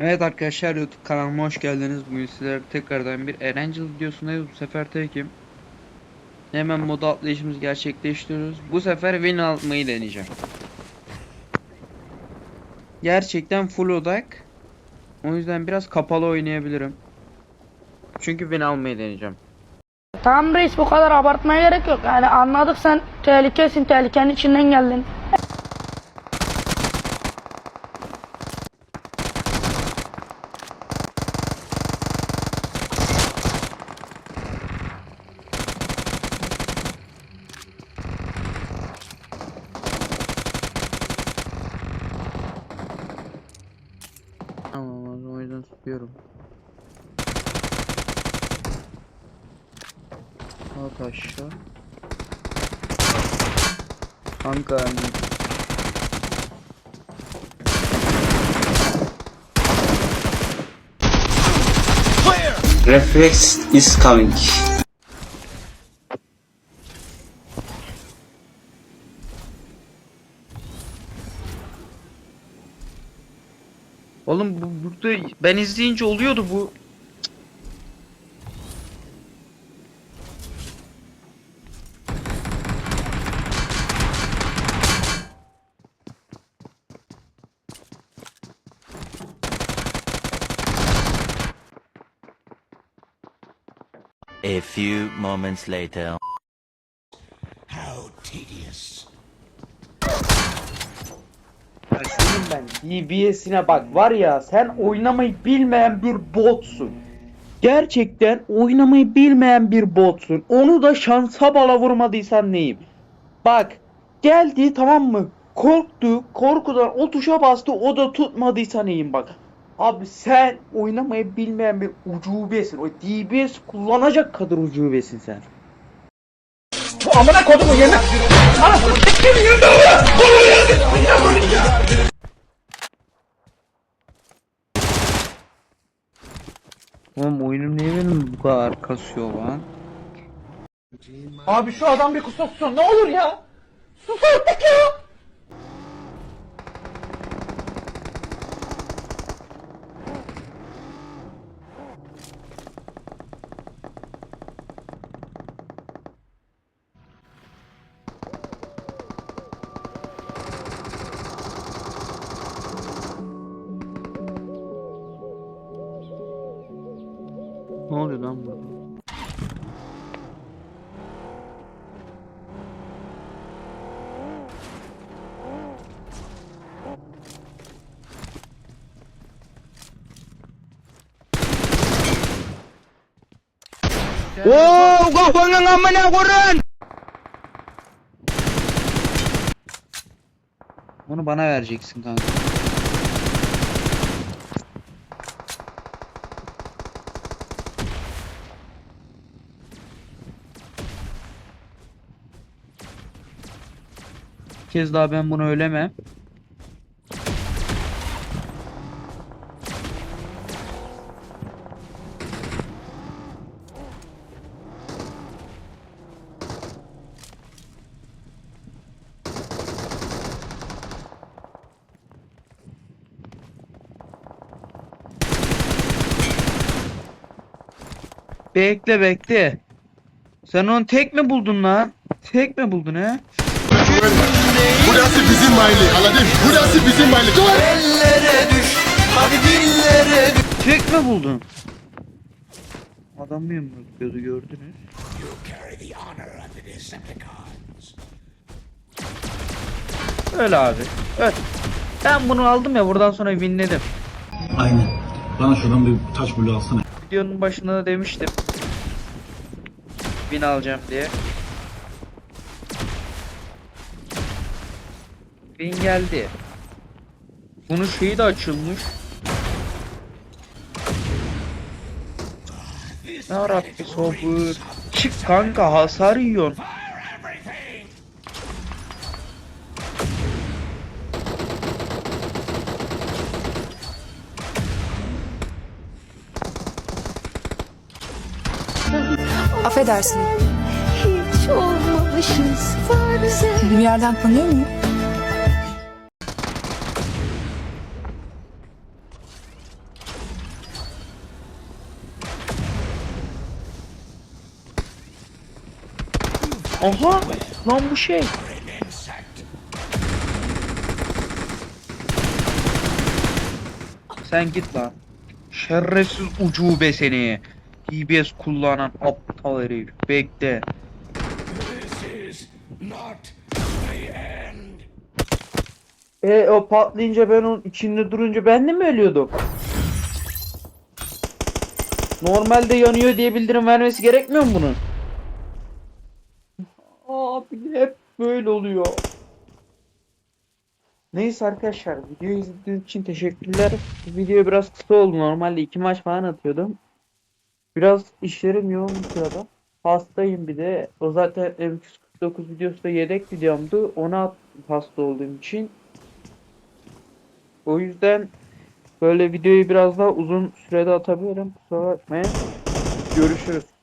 Evet arkadaşlar YouTube kanalıma hoş geldiniz. Bugün sizlere tekrardan bir Erangel videosundayız. Bu sefer tekim. Hemen moda atlayışımızı gerçekleştiriyoruz. Bu sefer win almayı deneyeceğim. Gerçekten full odak. O yüzden biraz kapalı oynayabilirim. Çünkü win almayı deneyeceğim. Tamam reis bu kadar abartmaya gerek yok. Yani anladık sen tehlikesin, tehlikenin içinden geldin. Tamam o zaman o yüzden tutuyorum. At aşağı. Kanka yani Reflex is coming. Oğlum bu burada ben izleyince oluyordu bu. A few moments later. Ya senin ben DBS'ine bak var ya sen oynamayı bilmeyen bir botsun. Gerçekten oynamayı bilmeyen bir botsun. Onu da şansa bala vurmadıysan neyim? Bak geldi tamam mı? Korktu. Korkudan o tuşa bastı o da tutmadıysa neyim bak. Abi sen oynamayı bilmeyen bir ucubesin. O DBS kullanacak kadar ucubesin sen. Amına kodumu yerine. Oğlum oyunum niye benim bu kadar kasıyor lan? Abi şu adam bir kusursun ne olur ya. Sus artık ya. Ne oluyor lan burada? Oo, kafanın amına kurun. Onu bana vereceksin kanka. Kez daha ben bunu ölemem. Bekle bekle. Sen onu tek mi buldun lan? Tek mi buldun he? Burası bizim mahalle anladın? Burası bizim mahalle. Tek mi buldun? Adam mı yumrukluyordu gördünüz? Öyle abi. Öyle. Ben bunu aldım ya buradan sonra winledim. Aynen. Bana şuradan bir taş bulu alsana. Videonun başında da demiştim. Win alacağım diye. Win geldi. Bunun şeyi de açılmış. Ya Rabbi sabır. Çık kanka hasar yiyorsun. Affedersin. Hiç olmamışız farz Bir yerden tanıyor muyum? Aha lan bu şey. Sen git lan. Şerefsiz ucube seni. DBS kullanan aptal herif. Bekle. E o patlayınca ben onun içinde durunca ben de mi ölüyordum? Normalde yanıyor diye bildirim vermesi gerekmiyor mu bunun? Böyle oluyor. Neyse arkadaşlar videoyu izlediğiniz için teşekkürler. Video biraz kısa oldu. Normalde iki maç falan atıyordum. Biraz işlerim yoğun bu sırada. Hastayım bir de. O zaten M249 videosu da yedek videomdu. Ona hasta olduğum için. O yüzden böyle videoyu biraz daha uzun sürede atabilirim. Kusura bakmayın. Görüşürüz.